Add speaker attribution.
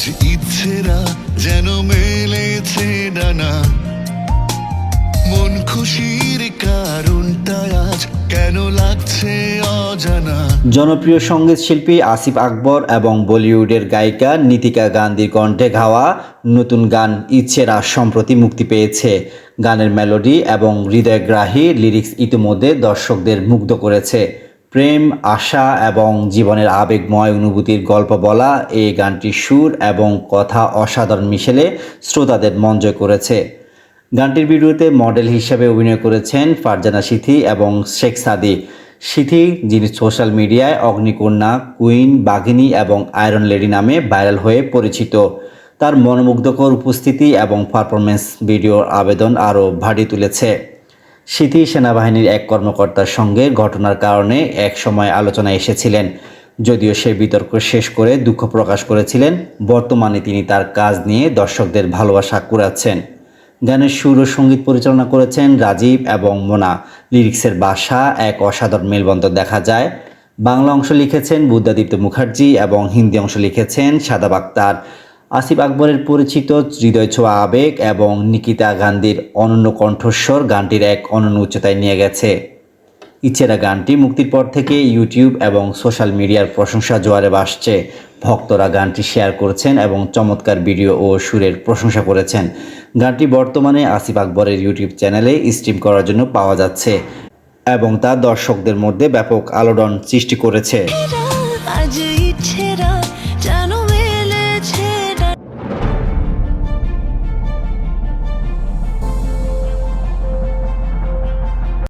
Speaker 1: আজ ইচ্ছেরা যেন মেলেছে ডানা। মন খুশির কারণটা আজ কেন লাগছে অজানা?
Speaker 2: জনপ্রিয় সংগীত শিল্পী আসিফ আকবর এবং বলিউডের গায়িকা নীতিকা গান্ধীর কণ্ঠে গাওয়া নতুন গান ইচ্ছেরা সম্প্রতি মুক্তি পেয়েছে। গানের মেলোডি এবং হৃদয়গ্রাহী লিরিক্স ইতিমধ্যে দর্শকদের মুগ্ধ করেছে। প্রেম, আশা এবং জীবনের আবেগময় অনুভূতির গল্প বলা এই গানটির সুর এবং কথা অসাধারণ মিশেলে শ্রোতাদের মন জয় করেছে। গানটির ভিডিওতে মডেল হিসেবে অভিনয় করেছেন ফারজানা সিথি এবং শেখ সাদি সিথি, যিনি সোশ্যাল মিডিয়ায় অগ্নিকন্যা, কুইন, বাঘিনী এবং আয়রন লেডি নামে ভাইরাল হয়ে পরিচিত। তার মনোমুগ্ধকর উপস্থিতি এবং পারফরমেন্স ভিডিওর আবেদন আরও ভারী তুলেছে। সিথি সেনাবাহিনীর এক কর্মকর্তার সঙ্গে ঘটনার কারণে এক সময় আলোচনায় এসেছিলেন। যদিও সে বিতর্ক শেষ করে দুঃখ প্রকাশ করেছিলেন, বর্তমানে তিনি তার কাজ নিয়ে দর্শকদের ভালোবাসা কুড়াচ্ছেন। গানের সুর ও সংগীত পরিচালনা করেছেন রাজীব এবং মোনা। লিরিক্সের বাসা এক অসাধারণ মেলবন্ধন দেখা যায়। বাংলা অংশ লিখেছেন বুদ্ধাদিত্য মুখার্জি এবং হিন্দি অংশ লিখেছেন সাদাব আক্তার। আসিফ আকবরের পরিচিত হৃদয় ছোঁয়া আবেগ এবং নিকিতা গান্ধীর অনন্য কণ্ঠস্বর গানটির এক অনন্য উচ্চতায় নিয়ে গেছে। ইচ্ছেরা গানটি মুক্তির পর থেকে ইউটিউব এবং সোশ্যাল মিডিয়ার প্রশংসা জোয়ারে বাসছে ভক্তরা গানটি শেয়ার করেছেন এবং চমৎকার ভিডিও ও সুরের প্রশংসা করেছেন। গানটি বর্তমানে আসিফ আকবরের ইউটিউব চ্যানেলে স্ট্রিম করার জন্য পাওয়া যাচ্ছে এবং তা দর্শকদের মধ্যে ব্যাপক আলোড়ন সৃষ্টি করেছে।